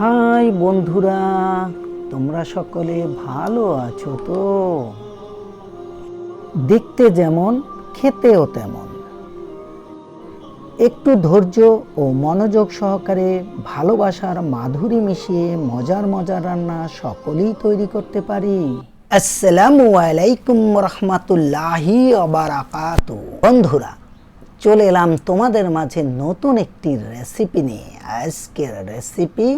High বন্ধুরা, তোমরা সকলে ভালো আছো তো? দেখতে যেমন, খেতেও তেমন। একটু ধৈর্য ও মনোযোগ সহকারে ভালোবাসার মাধুরী মিশিয়ে মজার মজার রান্না সকলেই তৈরি করতে পারি। আসসালামু আলাইকুম রহমাতুল্লাহি অবারাকাতু বন্ধুরা, চলে এলাম তোমাদের মাঝে নতুন একটি রেসিপি নিয়ে। আজকের রেসিপি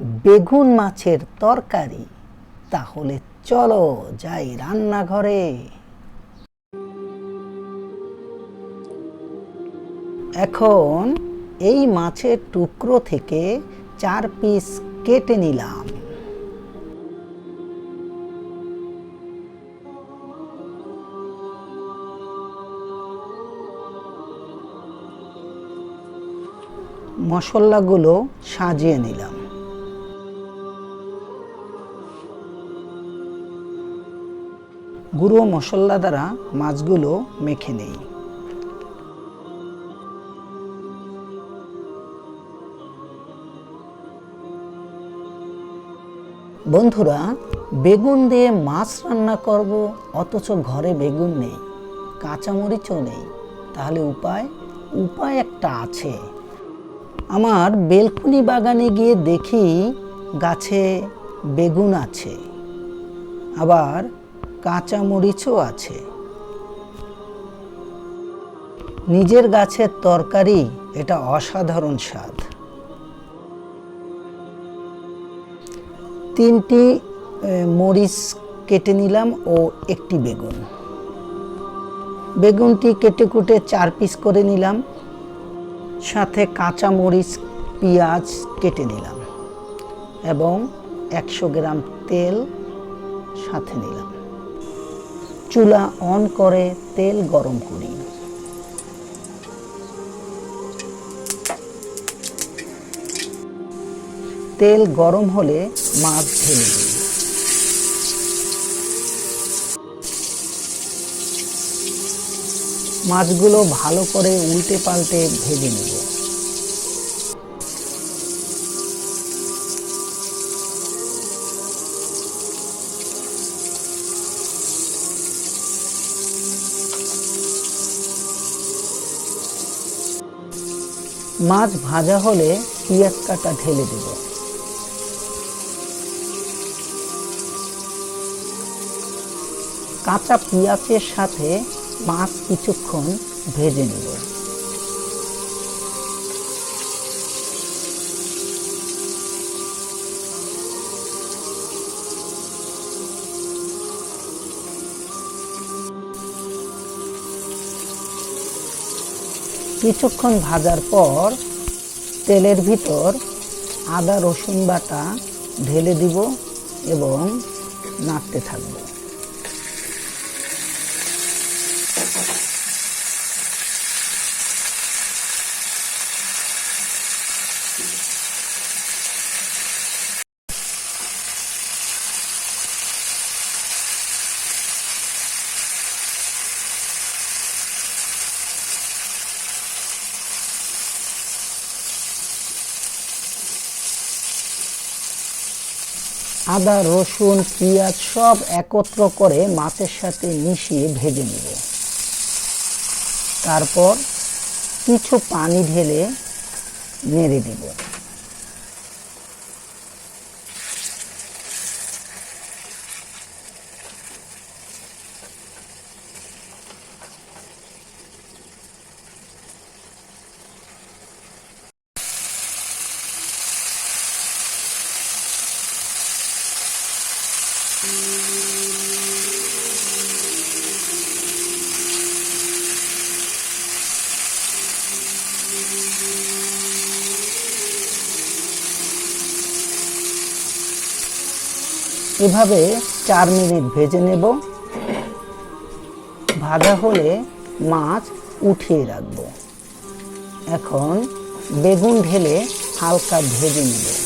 বেগুন মাছের তরকারি। তাহলে চলো যাই রান্নাঘরে। এখন এই মাছের টুকরো থেকে চার পিস কেটে নিলাম। মশলাগুলো সাজিয়ে নিলাম। গুঁড়ো মশলা দ্বারা মাছগুলো মেখে নেই। বন্ধুরা, বেগুন দিয়ে মাছ রান্না করব, অথচ ঘরে বেগুন নেই, কাঁচামরিচও নেই। তাহলে উপায়? উপায় একটা আছে। আমার বেলকুনি বাগানে গিয়ে দেখি গাছে বেগুন আছে। আবার কাঁচামরিচও আছে। নিজের গাছের তরকারি, এটা অসাধারণ স্বাদ। তিনটি মরিচ কেটে নিলাম ও একটি বেগুন। বেগুনটি কেটে কুটে চার পিস করে নিলাম। সাথে কাঁচা মরিচ পেঁয়াজ কেটে নিলাম এবং একশো গ্রাম তেল সাথে নিলাম। চুলা অন করে তেল গরম করি। তেল গরম হলে মাছ ঢেলে দিই। মাছগুলো ভালো করে উল্টে পাল্টে ভেজে নেব। মাছ ভাজা হলে পেঁয়াজ কাটা ঢেলে দেব। কাঁচা পেঁয়াজের সাথে মাছ কিছুক্ষণ ভেজে নেব। কিছুক্ষণ ভাজার পর তেলের ভিতর আদা রসুন বাটা ঢেলে দিব এবং নাড়তে থাকব। আদা, রসুন, পেঁয়াজ সব একত্র করে মাছের সাথে মিশিয়ে ভেজে নেব। তারপর কিছু পানি ঢেলে নেড়ে দিব। এভাবে চার মিনিট ভেজে নেব। ভাজা হলে মাছ উঠিয়ে রাখব। এখন বেগুন ঢেলে হালকা ভেজে নেব।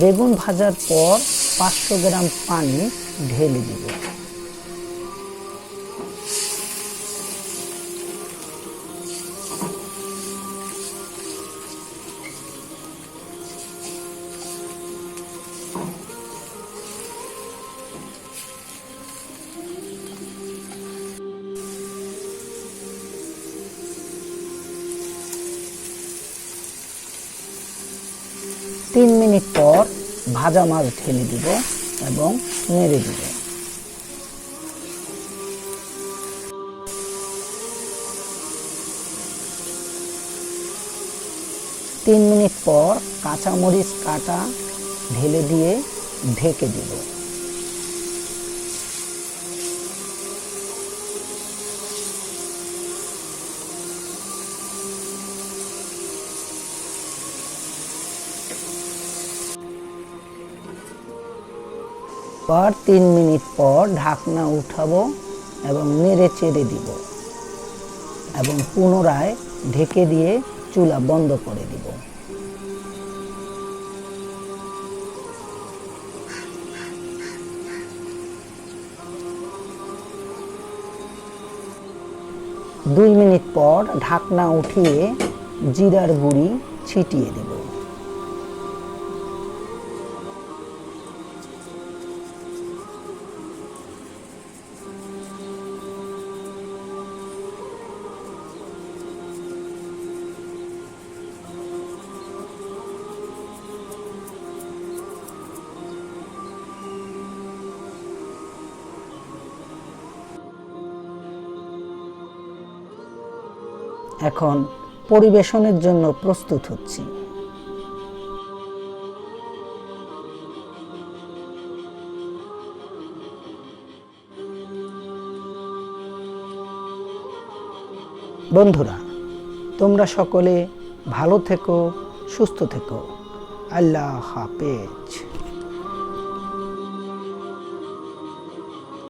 বেগুন ভাজার পর পাঁচশো গ্রাম পানি ঢেলে দিব। তিন মিনিট পর ভাজা মাছ ঢেলে দিব এবং নেড়ে দিব। তিন মিনিট পর কাঁচামরিচ কাটা ঢেলে দিয়ে ঢেকে দিব। পর তিন মিনিট পর ঢাকনা উঠাবো এবং নেড়ে চেড়ে দিব এবং পুনরায় ঢেকে দিয়ে চুলা বন্ধ করে দিব। দুই মিনিট পর ঢাকনা উঠিয়ে জিরার গুঁড়ি ছিটিয়ে দেব। এখন পরিবেশনের জন্য প্রস্তুত হচ্ছি। বন্ধুরা তোমরা সকলে ভালো থেকো সুস্থ থেকো। আল্লাহ হাফেজ।